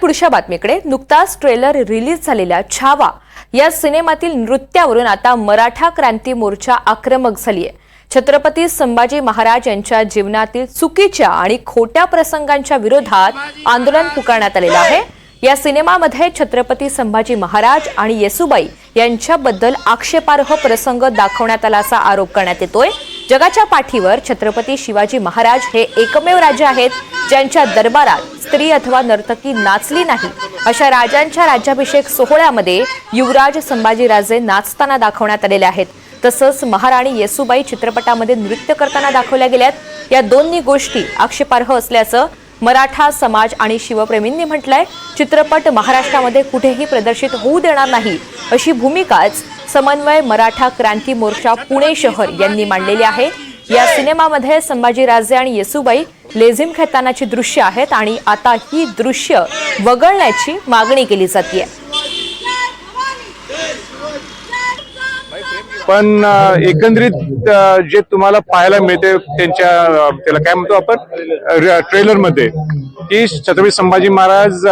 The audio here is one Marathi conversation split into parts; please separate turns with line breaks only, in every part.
पुढच्या बातमीकडे. नुकताच ट्रेलर रिलीज झालेल्या छावा या सिनेमातील नृत्यावरून आता मराठा क्रांती मोर्चा आक्रमक झालीय. छत्रपती संभाजी महाराज यांच्या जीवनातील चुकीच्या आणि खोट्या प्रसंगांच्या विरोधात आंदोलन पुकारण्यात आलेलं आहे. या सिनेमामध्ये छत्रपती संभाजी महाराज आणि येसुबाई यांच्याबद्दल आक्षेपार्ह प्रसंग दाखवण्यात आला असा आरोप करण्यात येतोय. जगाच्या पाठीवर छत्रपती शिवाजी महाराज हे एकमेव राजे आहेत ज्यांच्या दरबारात स्त्री अथवा नर्तकी नाचली नाही. अशा राजांच्या राज्याभिषेक सोहळ्यामध्ये युवराज संभाजीराजे नाचताना दाखवण्यात आलेले आहेत. तसंच महाराणी येसुबाई चित्रपटामध्ये नृत्य करताना दाखवल्या गेल्यात. या दोन्ही गोष्टी आक्षेपार्ह असल्याचं मराठा समाज आणि शिवप्रेमींनी म्हटलंय. चित्रपट महाराष्ट्रामध्ये कुठेही प्रदर्शित होऊ देणार नाही अशी भूमिकाच समन्वय मराठा क्रांती मोर्चा पुणे शहर यांनी मांडलेली आहे. या सिनेमामध्ये संभाजीराजे आणि येसुबाई लेझिम खेळतानाची दृश्य आहेत आणि आता ही दृश्य वगळण्याची मागणी केली जाते
पण एकंदरीत जे तुम्हाला पाहायला मिळते त्यांच्या त्याला काय म्हणतो आपण? ट्रेलरमध्ये की छत्रपती संभाजी महाराज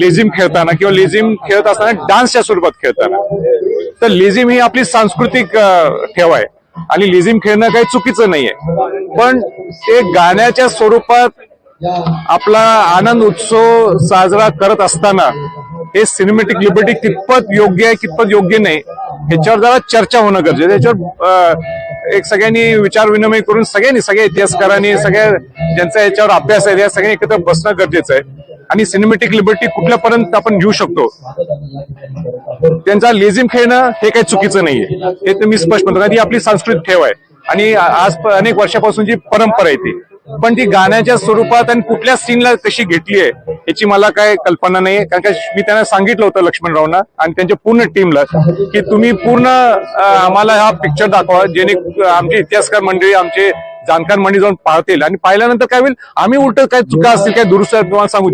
लेझिम खेळताना किंवा लेझिम खेळत असताना डान्सच्या स्वरूपात खेळताना. तर लेझिम ही आपली सांस्कृतिक ठेव आहे. आणि लिझिम खेळणं काही चुकीचं नाहीये. पण ते गाण्याच्या स्वरूपात आपला आनंद उत्सव साजरा करत असताना हे सिनेमॅटिक लिबर्टी कितपत योग्य आहे कितपत योग्य नाही ह्याच्यावर जरा चर्चा होणं गरजेचं याच्यावर एक सगळ्यांनी विचार विनिमय करून सगळ्यांनी सगळ्या इतिहासकारांनी सगळ्या ज्यांचा याच्यावर अभ्यास आहे त्या सगळ्यांनी एकत्र बसणं गरजेचं आहे. आणि सिनेमॅटिक लिबर्टी कुठल्यापर्यंत आपण घेऊ शकतो? त्यांचा लेझिम खेळणं हे काही चुकीचं नाहीये. हे तुम्ही स्पष्ट म्हणतो कारण ती आपली सांस्कृतिक ठेव आहे. आणि आज अनेक वर्षापासून जी परंपरा आहे ती. पण ती गाण्याच्या स्वरूपात आणि कुठल्या सीनला कशी घेतली आहे याची मला काय कल्पना नाही कारण का मी त्यांना सांगितलं होतं लक्ष्मणरावना आणि त्यांच्या पूर्ण टीमला की तुम्ही पूर्ण आम्हाला हा पिक्चर दाखवा जेणे आमचे इतिहासकार मंडळी आमचे जाणकार मंडळी जाऊन पाहतील. आणि पाहिल्यानंतर काय होईल? आम्ही उलट काय चुका असतील काय दुरुस्त तुम्हाला सांगू